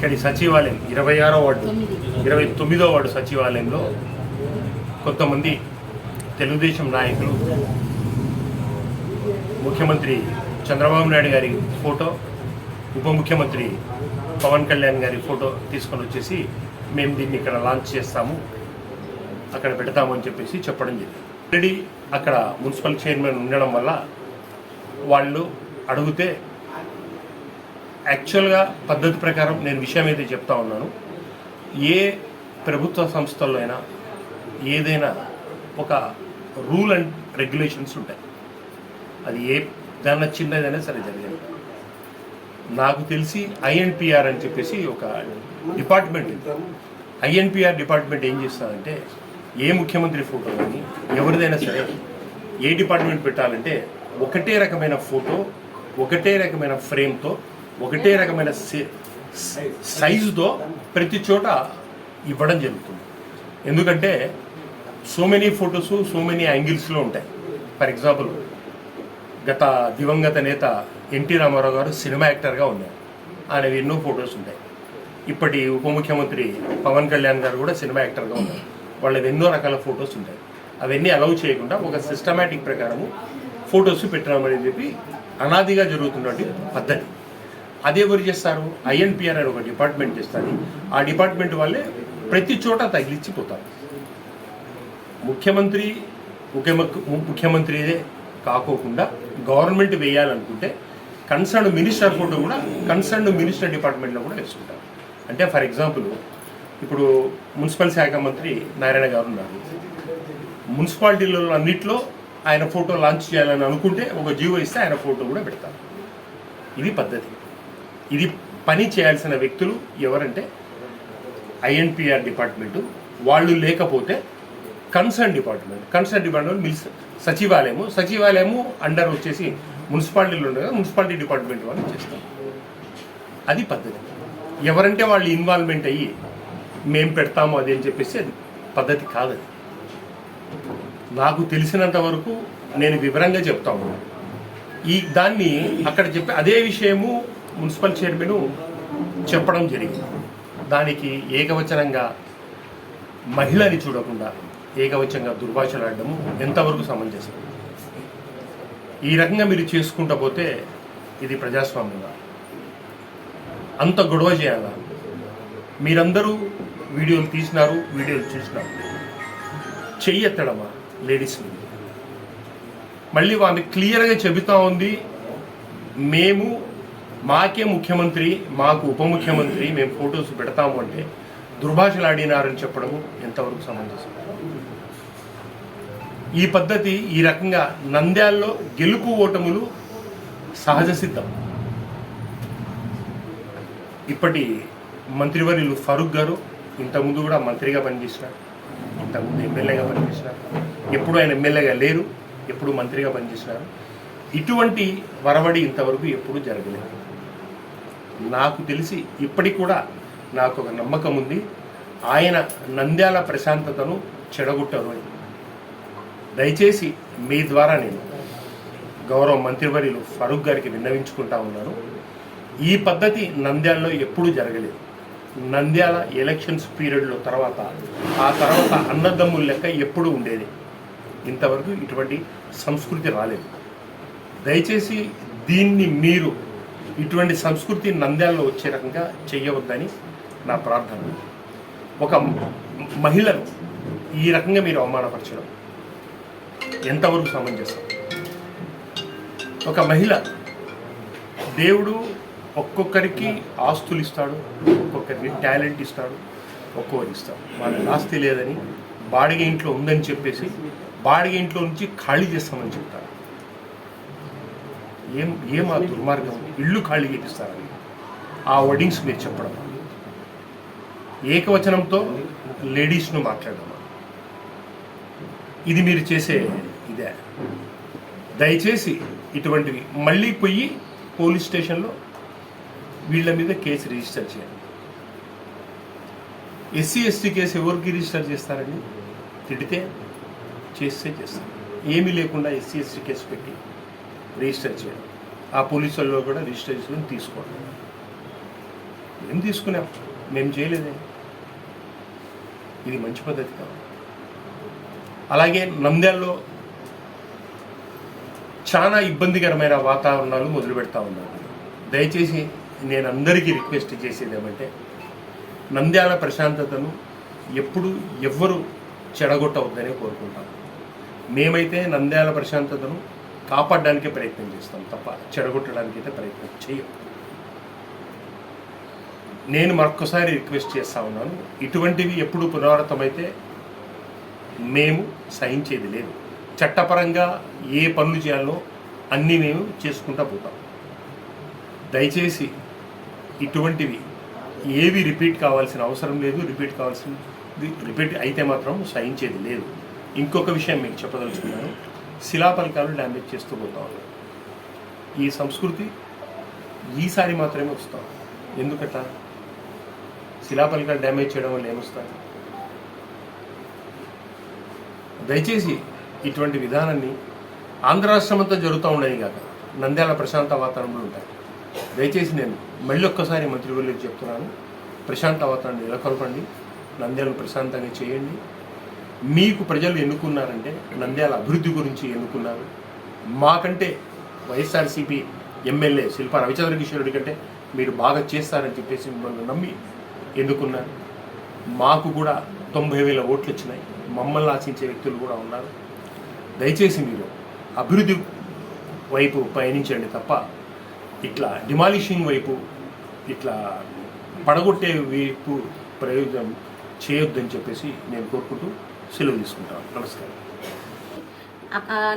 ఇక్కడి సచివాలయం ఇరవై ఆరో వార్డు ఇరవై తొమ్మిదో వార్డు సచివాలయంలో కొంతమంది తెలుగుదేశం నాయకులు ముఖ్యమంత్రి చంద్రబాబు నాయుడు గారి ఫోటో ఉప ముఖ్యమంత్రి పవన్ కళ్యాణ్ గారి ఫోటో తీసుకొని వచ్చేసి మేము దీన్ని ఇక్కడ లాంచ్ చేస్తాము అక్కడ పెడతాము అని చెప్పేసి చెప్పడం జరిగింది. ఆల్రెడీ అక్కడ మున్సిపల్ చైర్మన్ ఉండడం వల్ల వాళ్ళు అడిగితే యాక్చువల్గా పద్ధతి ప్రకారం నేను విషయం అయితే చెప్తా ఉన్నాను. ఏ ప్రభుత్వ సంస్థల్లో అయినా ఏదైనా ఒక రూల్ అండ్ రెగ్యులేషన్స్ ఉంటాయి. అది ఏ దాన్న చిన్నదైనా సరే జరిగింది. నాకు తెలిసి ఐఎన్పిఆర్ అని చెప్పేసి ఒక డిపార్ట్మెంట్ ఐఎన్పిఆర్ డిపార్ట్మెంట్ ఏం చేస్తుందంటే ఏ ముఖ్యమంత్రి ఫోటో కానీ ఎవరిదైనా సరే ఏ డిపార్ట్మెంట్ పెట్టాలంటే ఒకటే రకమైన ఫోటో ఒకటే రకమైన ఫ్రేమ్తో ఒకటే రకమైన సైజుతో ప్రతి చోట ఇవ్వడం జరుగుతుంది. ఎందుకంటే so many photos so many యాంగిల్స్లో ఉంటాయి. ఫర్ ఎగ్జాంపుల్ గత దివంగత నేత ఎన్టీ రామారావు గారు సినిమా యాక్టర్గా ఉన్నారు. అనేవి ఎన్నో ఫొటోస్ ఉంటాయి. ఇప్పటి ఉప ముఖ్యమంత్రి పవన్ కళ్యాణ్ గారు కూడా సినిమా యాక్టర్గా ఉన్నారు. వాళ్ళవి ఎన్నో రకాల ఫొటోస్ ఉంటాయి. అవన్నీ అలౌ చేయకుండా ఒక సిస్టమేటిక్ ప్రకారము ఫొటోస్ పెట్టడం చెప్పి అనాదిగా జరుగుతున్నటువంటి పద్ధతి. అదే ఎవరు చేస్తారు? ఐఎన్పిఆర్ అని ఒక డిపార్ట్మెంట్ చేస్తారు ఆ డిపార్ట్మెంట్ వాళ్ళే ప్రతి చోట తగిలిచ్చిపోతారు. ముఖ్యమంత్రి ముఖ్యమంత్రి ముఖ్యమంత్రిదే కాకోకుండా గవర్నమెంట్ వేయాలనుకుంటే కన్సర్న్ మినిస్టర్ ఫోటో కూడా కన్సర్న్ మినిస్టర్ డిపార్ట్మెంట్లో కూడా వేసుకుంటారు. అంటే ఫర్ ఎగ్జాంపుల్ ఇప్పుడు మున్సిపల్ శాఖ మంత్రి నారాయణ గారు ఉన్నారు. మున్సిపాలిటీలలో అన్నిట్లో ఆయన ఫోటో లాంచ్ చేయాలని అనుకుంటే ఒక జీవో ఇస్తే ఆయన ఫోటో కూడా పెడతారు. ఇది పద్ధతి. ఇది పని చేయాల్సిన వ్యక్తులు ఎవరంటే ఐఎన్పిఆర్ డిపార్ట్మెంటు. వాళ్ళు లేకపోతే concern department. Concern department mills సచివాలయము. సచివాలయము అండర్ వచ్చేసి మున్సిపాలిటీలో ఉండగా మున్సిపాలిటీ డిపార్ట్మెంట్ వాళ్ళు చేస్తారు. అది పద్ధతి. ఎవరంటే వాళ్ళు ఇన్వాల్వ్మెంట్ అయ్యి మేము పెడతాము అది అని చెప్పేసి అది పద్ధతి కాదది నాకు తెలిసినంత వరకు నేను వివరంగా చెప్తాను ఈ దాన్ని అక్కడ చెప్పే అదే విషయము మున్సిపల్ చైర్మన్ చెప్పడం జరిగింది. దానికి ఏకవచనంగా మహిళని చూడకుండా ఏకవచనంగా దుర్భాషలాడడము ఎంతవరకు సమంజసం? ఈ రకంగా మీరు చేసుకుంటా పోతే ఇది ప్రజాస్వామ్యంగా అంత గొడవ చేయాలా? మీరందరూ వీడియోలు తీసినారు వీడియోలు చూసినారు. చెయ్యెత్తడమా లేడీస్ మీద మళ్ళీ వాళ్ళని క్లియర్గా చెబుతా ఉంది మేము మాకే ముఖ్యమంత్రి మాకు ఉప ముఖ్యమంత్రి మేము ఫొటోస్ పెడతాము అంటే దుర్భాషలాడినారని చెప్పడము ఎంతవరకు సమంజసం? ఈ పద్ధతి ఈ రకంగా నంద్యాల్లో గెలుపు ఓటములు సహజ సిద్ధం. ఇప్పటి మంత్రివర్యులు ఫరూక్ గారు ఇంతకుముందు కూడా మంత్రిగా పనిచేసినారు ఇంతకుముందు ఎమ్మెల్యేగా పనిచేసినారు ఎప్పుడు ఆయన ఎమ్మెల్యేగా లేరు ఎప్పుడు మంత్రిగా పనిచేసినారు. ఇటువంటి వరవడి ఇంతవరకు ఎప్పుడూ జరగలేదు. నాకు తెలిసి ఇప్పటికి కూడా నాకు ఒక నమ్మకం ఉంది. ఆయన నంద్యాల ప్రశాంతతను చెడగొట్టరు అని. దయచేసి మీ ద్వారా నేను గౌరవ మంత్రివర్యులు ఫరూక్ గారికి విన్నవించుకుంటా ఉన్నాను. ఈ పద్ధతి నంద్యాలలో ఎప్పుడూ జరగలేదు. నంద్యాల ఎలక్షన్స్ పీరియడ్లో తర్వాత ఆ తర్వాత అన్నదమ్ముల లెక్క ఎప్పుడు ఉండేది. ఇంతవరకు ఇటువంటి సంస్కృతి రాలేదు. దయచేసి దీన్ని మీరు ఇటువంటి సంస్కృతి నంద్యాలలో వచ్చే రకంగా చేయవద్దని నా ప్రార్థన. ఒక మహిళను ఈ రకంగా మీరు అవమానపరచడం ఎంతవరకు సమంజసం ఒక మహిళ దేవుడు ఒక్కొక్కరికి ఆస్తులు ఇస్తాడు ఒక్కొక్కరికి టాలెంట్ ఇస్తాడు ఒక్కొక్కరికి ఇస్తాడు. వాళ్ళకి ఆస్తి లేదని బాడిగ ఇంట్లో ఉందని చెప్పేసి బాడిగ ఇంట్లో నుంచి ఖాళీ చేస్తామని చెప్తారు. ఏం ఏం ఆ దుర్మార్గం? ఇల్లు ఖాళీ చేపిస్తారని. ఆ వర్డింగ్స్ మీరు చెప్పడం. ఏకవచనంతో లేడీస్ను మాట్లాడడం. ఇది మీరు చేసే ఇదే. దయచేసి ఇటువంటివి మళ్ళీ పోయి పోలీస్ స్టేషన్లో వీళ్ళ మీద కేసు రిజిస్టర్ చేయండి. ఎస్సీ ఎస్టీ కేసు ఎవరికి రిజిస్టర్ చేస్తారండి? తిడితే చేస్తే చేస్తారు. ఏమీ లేకుండా ఎస్సీ ఎస్టీ కేసు పెట్టి రిజిస్టర్ చేయాలి. ఆ పోలీసుల్లో కూడా రిజిస్టర్ చేసుకుని తీసుకోవడం మేము తీసుకున్నాం. మేము చేయలేదే. ఇది మంచి పద్ధతి కాదు. అలాగే నంద్యాల్లో చాలా ఇబ్బందికరమైన వాతావరణాలు మొదలు పెడతా ఉన్నారు. దయచేసి నేను అందరికీ రిక్వెస్ట్ చేసేది ఏమంటే నంద్యాల ప్రశాంతతను ఎప్పుడు ఎవ్వరు చెడగొట్టవద్దనే కోరుకుంటాం. మేమైతే నంద్యాల ప్రశాంతతను కాపాడడానికి ప్రయత్నం చేస్తాం తప్ప చెడగొట్టడానికి అయితే ప్రయత్నం చేయం నేను మరొకసారి రిక్వెస్ట్ చేస్తా ఉన్నాను ఇటువంటివి ఎప్పుడు పునరావృతమైతే మేము సహించేది లేదు. చట్టపరంగా ఏ పనులు చేయాలో అన్నీ మేము చేసుకుంటా పోతాం. దయచేసి ఇటువంటివి ఏవి రిపీట్ కావాల్సిన అవసరం లేదు రిపీట్ కావాల్సింది రిపీట్ అయితే మాత్రం సహించేది లేదు. ఇంకొక విషయం మీకు చెప్పదలుచుకున్నాను శిలాపలకాలు డ్యామేజ్ చేస్తూ పోతా ఉన్నారు ఈ సంస్కృతి ఈసారి మాత్రమే వస్తాం. ఎందుకట? శిలాపలకాలు డ్యామేజ్ చేయడం వల్ల ఏమొస్తాయి? దయచేసి ఇటువంటి విధానాన్ని ఆంధ్ర రాష్ట్రమంతా జరుగుతూ ఉండేది కాక నంద్యాల ప్రశాంత వాతావరణంలో ఉంటాయి. దయచేసి నేను మళ్ళీ ఒక్కసారి మంత్రివర్యులకు చెప్తున్నాను. ప్రశాంత వాతావరణం నెలకొల్పండి. నంద్యాలను ప్రశాంతంగా చేయండి. మీకు ప్రజలు ఎన్నుకున్నారంటే నంద్యాల అభివృద్ధి గురించి ఎన్నుకున్నారు. మాకంటే వైఎస్ఆర్సీపీ ఎమ్మెల్యే శిల్పా రవిచంద్ర కిషోరుడి కంటే మీరు బాగా చేస్తారని చెప్పేసి మిమ్మల్ని నమ్మి ఎన్నుకున్నారు. మాకు కూడా తొంభై వేల ఓట్లు వచ్చినాయి. మమ్మల్ని ఆశించే వ్యక్తులు కూడా ఉన్నారు. దయచేసి మీరు అభివృద్ధి వైపు పయనించండి తప్ప ఇట్లా డిమాలిషింగ్ వైపు ఇట్లా పడగొట్టే వైపు ప్రయోజనం చేయొద్దని చెప్పేసి నేను కోరుకుంటూ సెలవు తీసుకుంటాను. నమస్కారం.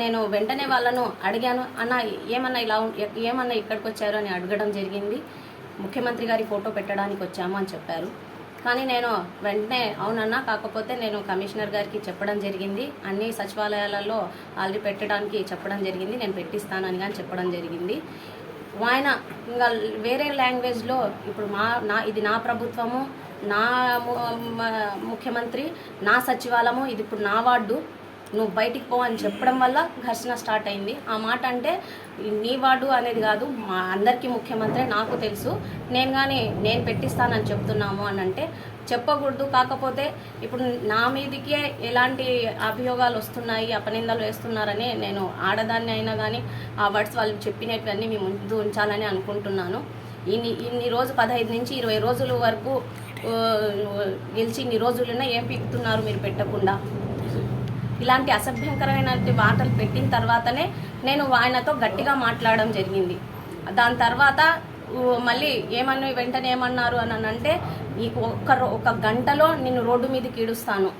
నేను వెంటనే వాళ్ళను అడిగాను అన్న ఏమన్నా ఇలా ఏమన్నా ఇక్కడికి వచ్చారు అని అడగడం జరిగింది. ముఖ్యమంత్రి గారి ఫోటో పెట్టడానికి వచ్చాము అని చెప్పారు. కానీ నేను వెంటనే అవునన్నా కాకపోతే నేను కమిషనర్ గారికి చెప్పడం జరిగింది. అన్ని సచివాలయాలలో ఆల్రెడీ పెట్టడానికి చెప్పడం జరిగింది. నేను పెట్టిస్తానని కానీ చెప్పడం జరిగింది. ఆయన ఇంకా వేరే లాంగ్వేజ్లో ఇప్పుడు మా నా ఇది నా ప్రభుత్వము నా ముఖ్యమంత్రి నా సచివాలయము ఇది ఇప్పుడు నా వార్డు. నువ్వు బయటికి పో అని చెప్పడం వల్ల ఘర్షణ స్టార్ట్ అయింది. ఆ మాట అంటే నీ వాడు అనేది కాదు మా అందరికీ ముఖ్యమంత్రి నాకు తెలుసు. నేను కానీ నేను పెట్టిస్తానని చెప్తున్నాము అని అంటే చెప్పకూడదు. కాకపోతే ఇప్పుడు నా మీదకే ఎలాంటి అభియోగాలు వస్తున్నాయి అపనిందలు వేస్తున్నారని నేను ఆడదాన్ని అయినా కానీ ఆ వర్డ్స్ వాళ్ళు చెప్పినటువన్నీ మీ ముందు ఉంచాలని అనుకుంటున్నాను. ఇన్ని ఇన్ని రోజు పదహైదు నుంచి ఇరవై రోజుల వరకు గెలిచి ఇన్ని రోజులున్నా ఏం పీకుతున్నారు మీరు పెట్టకుండా? ఇలాంటి అసభ్యంకరమైన మాటలు పెట్టిన తర్వాతనే నేను ఆయనతో గట్టిగా మాట్లాడడం జరిగింది. దాని తర్వాత మళ్ళీ ఏమన్నా వెంటనే ఏమన్నారు అని అంటే నీకు ఒక్క రో- ఒక గంటలో నిన్ను రోడ్డు మీదకి ఈడుస్తాను.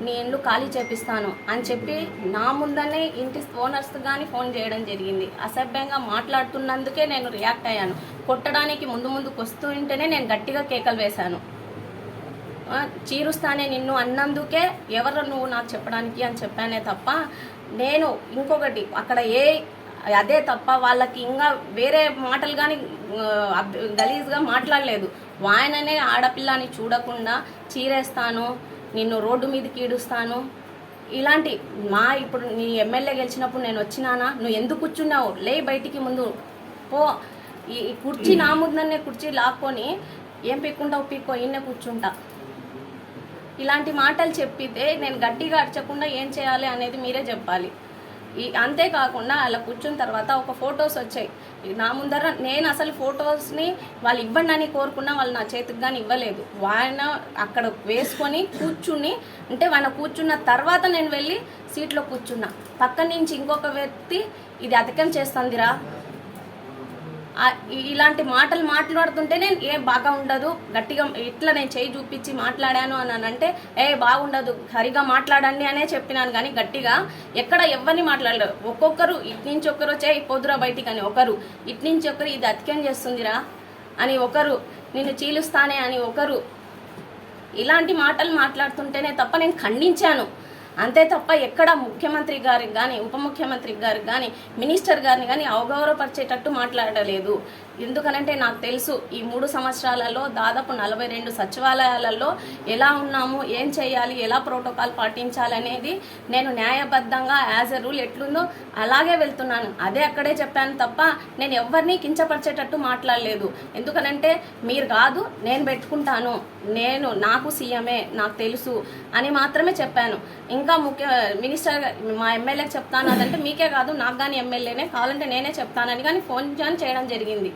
నీ ఇండ్లు ఖాళీ చేపిస్తాను. అని చెప్పి నా ముందనే ఇంటి ఓనర్స్ కానీ ఫోన్ చేయడం జరిగింది. అసభ్యంగా మాట్లాడుతున్నందుకే నేను రియాక్ట్ అయ్యాను. కొట్టడానికి ముందు ముందుకు వస్తూ ఉంటేనే నేను గట్టిగా కేకలు వేశాను. చీరుస్తానే నిన్ను అన్నందుకే ఎవరు నువ్వు నాకు చెప్పడానికి అని చెప్పానే తప్ప నేను ఇంకొకటి అక్కడ ఏ అదే తప్ప వాళ్ళకి ఇంకా వేరే మాటలు కానీ గలీజ్గా మాట్లాడలేదు. ఆయననే ఆడపిల్లని చూడకుండా చీరేస్తాను నిన్ను రోడ్డు మీదకి ఈడుస్తాను ఇలాంటి మా ఇప్పుడు నీ ఎమ్మెల్యే గెలిచినప్పుడు నేను వచ్చినానా? నువ్వు ఎందుకు కూర్చున్నావు? లే బయటికి ముందు పో. ఈ కుర్చీ నా ముందనే కుర్చీ లాక్కొని ఏం పీక్కుంటావు? పీక్కో ఈయనే కూర్చుంటా. ఇలాంటి మాటలు చెప్పితే నేను గట్టిగా అరచకుండా ఏం చేయాలి అనేది మీరే చెప్పాలి. ఈ అంతేకాకుండా అలా కూర్చున్న తర్వాత ఒక ఫొటోస్ వచ్చాయి. నా ముందర నేను అసలు ఫొటోస్ని వాళ్ళు ఇవ్వండి అని కోరుకున్నా వాళ్ళు నా చేతికి కానీ ఇవ్వలేదు. ఆయన అక్కడ వేసుకొని కూర్చుని అంటే ఆయన కూర్చున్న తర్వాత నేను వెళ్ళి సీట్లో కూర్చున్నా. పక్క నుంచి ఇంకొక వ్యక్తి ఇది అధికం చేస్తుందిరా. ఇలాంటి మాటలు మాట్లాడుతుంటేనే ఏ బాగా ఉండదు. గట్టిగా ఇట్లా నేను చేయి చూపించి మాట్లాడాను అని అంటే ఏ బాగుండదు. సరిగా మాట్లాడండి అనే చెప్పినాను. కానీ గట్టిగా ఎక్కడ ఎవరిని మాట్లాడలేరు. ఒక్కొక్కరు ఇటు నుంచి ఒకరు చేయి పొద్దురా బయటికి అని. ఒకరు ఇటు నుంచి ఒకరు ఇది అతికేం చేస్తుందిరా అని. ఒకరు నిన్ను చీలుస్తానే అని. ఒకరు ఇలాంటి మాటలు మాట్లాడుతుంటేనే తప్ప నేను ఖండించాను. అంతే తప్ప ఎక్కడ ముఖ్యమంత్రి గారికి కానీ ఉప ముఖ్యమంత్రి గారికి కానీ మినిస్టర్ గారిని కానీ అవగౌరవపరిచేటట్టు మాట్లాడలేదు. ఎందుకనంటే నాకు తెలుసు ఈ మూడు సంవత్సరాలలో దాదాపు నలభై రెండు సచివాలయాలలో ఎలా ఉన్నాము ఏం చేయాలి ఎలా ప్రోటోకాల్ పాటించాలి అనేది నేను న్యాయబద్ధంగా యాజ్ ఎ రూల్ ఎట్లుందో అలాగే వెళ్తున్నాను. అదే అక్కడే చెప్పాను తప్ప నేను ఎవరిని కించపరిచేటట్టు మాట్లాడలేదు. ఎందుకనంటే మీరు కాదు నేను పెట్టుకుంటాను. నేను నాకు సీఎమే నాకు తెలుసు అని మాత్రమే చెప్పాను. ఇంకా ఇంకా ముఖ్య మినిస్టర్ మా ఎమ్మెల్యేకి చెప్తాను అదంటే మీకే కాదు నాకు కానీ ఎమ్మెల్యేనే కావాలంటే నేనే చెప్తానని కానీ ఫోన్ జాయిన్ చేయడం జరిగింది.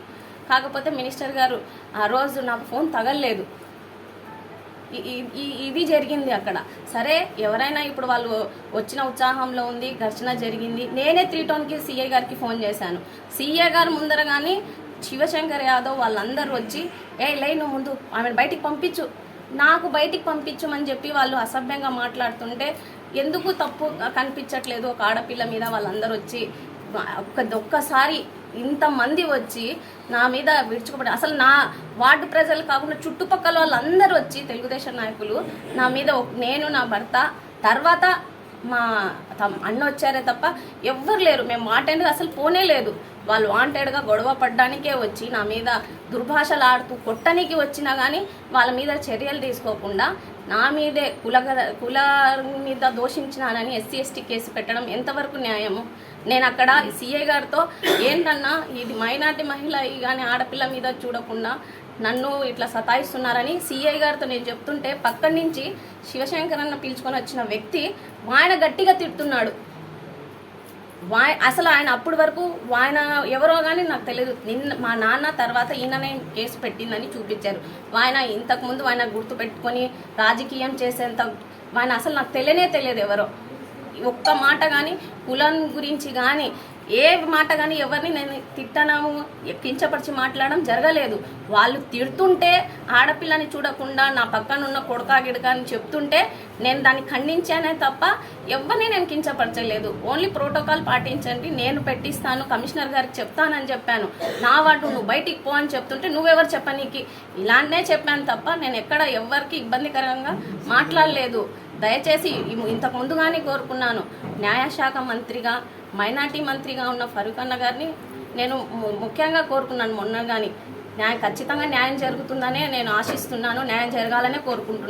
కాకపోతే మినిస్టర్ గారు ఆ రోజు నాకు ఫోన్ తగలలేదు. ఇది జరిగింది అక్కడ. సరే ఎవరైనా ఇప్పుడు వాళ్ళు వచ్చిన ఉత్సాహంలో ఉంది ఘర్షణ జరిగింది. నేనే త్రీ టౌన్కి సీఏ గారికి ఫోన్ చేశాను. సీఏ గారు ముందర కానీ శివశంకర్ యాదవ్ వాళ్ళందరూ వచ్చి ఏ లైన్ ముందు ఆమెను బయటికి పంపించు. నాకు బయటికి పంపించమని చెప్పి వాళ్ళు అసభ్యంగా మాట్లాడుతుంటే ఎందుకు తప్పు కనిపించట్లేదు? ఒక ఆడపిల్ల మీద వాళ్ళందరూ వచ్చి ఒక్క ఒక్కసారి ఇంతమంది వచ్చి నా మీద విడుచుకోబడి అసలు నా వార్డు ప్రజలు కాకుండా చుట్టుపక్కల వాళ్ళందరూ వచ్చి తెలుగుదేశం నాయకులు నా మీద నేను నా భర్త తర్వాత మా తమ్- అన్న వచ్చారే తప్ప ఎవ్వరు లేరు. మేము వాంటెడ్గా అసలు పోనే లేదు. వాళ్ళు వాంటెడ్గా గొడవ పడ్డానికే వచ్చి నా మీద దుర్భాషలు ఆడుతూ కొట్టనికి వచ్చినా కానీ వాళ్ళ మీద చర్యలు తీసుకోకుండా నా మీదే కుల కుల మీద దోషించినానని ఎస్సీ ఎస్టీ కేసు పెట్టడం ఎంతవరకు న్యాయము? నేను అక్కడ సీఏ గారితో ఏంటన్నా ఇది మైనార్టీ మహిళ కానీ ఆడపిల్ల మీద చూడకుండా నన్ను ఇట్లా సతాయిస్తున్నారని సిఐ గారితో నేను చెప్తుంటే పక్కన నుంచి శివశంకర్ అన్న పిలుచుకొని వచ్చిన వ్యక్తి ఆయన గట్టిగా తిడుతున్నాడు. వా అసలు ఆయన అప్పటి వరకు ఆయన ఎవరో కానీ నాకు తెలియదు నిన్న మా నాన్న తర్వాత ఈయననే కేసు పెట్టిందని చూపించారు. ఆయన ఇంతకుముందు ఆయన గుర్తు పెట్టుకొని రాజకీయం చేసేంత ఆయన అసలు నాకు తెలియనే తెలియదు ఎవరో. ఒక్క మాట కానీ కులం గురించి కానీ ఏ మాట కానీ ఎవరిని నేను తిట్టనాము కించపరిచి మాట్లాడడం జరగలేదు. వాళ్ళు తిడుతుంటే ఆడపిల్లని చూడకుండా నా పక్కన ఉన్న కొడకా గిడక అని చెప్తుంటే నేను దాన్ని ఖండించానే తప్ప ఎవరిని నేను కించపరచలేదు. ఓన్లీ ప్రోటోకాల్ పాటించండి నేను పెట్టిస్తాను కమిషనర్ గారికి చెప్తానని చెప్పాను. నా వాటు నువ్వు బయటికి పో అని చెప్తుంటే నువ్వెవరు చెప్పనీకి? ఇలానే చెప్పాను తప్ప నేను ఎక్కడ ఎవరికి ఇబ్బందికరంగా మాట్లాడలేదు. దయచేసి ఇంతకుముందుగానే ఇంతకు ముందుగానే కోరుకున్నాను. న్యాయశాఖ మంత్రిగా మైనార్టీ మంత్రిగా ఉన్న ఫరూక్ అన్న గారిని నేను ముఖ్యంగా కోరుకున్నాను మొన్న కానీ న్యాయం ఖచ్చితంగా న్యాయం జరుగుతుందనే నేను ఆశిస్తున్నాను. న్యాయం జరగాలనే కోరుకుంటున్నాను.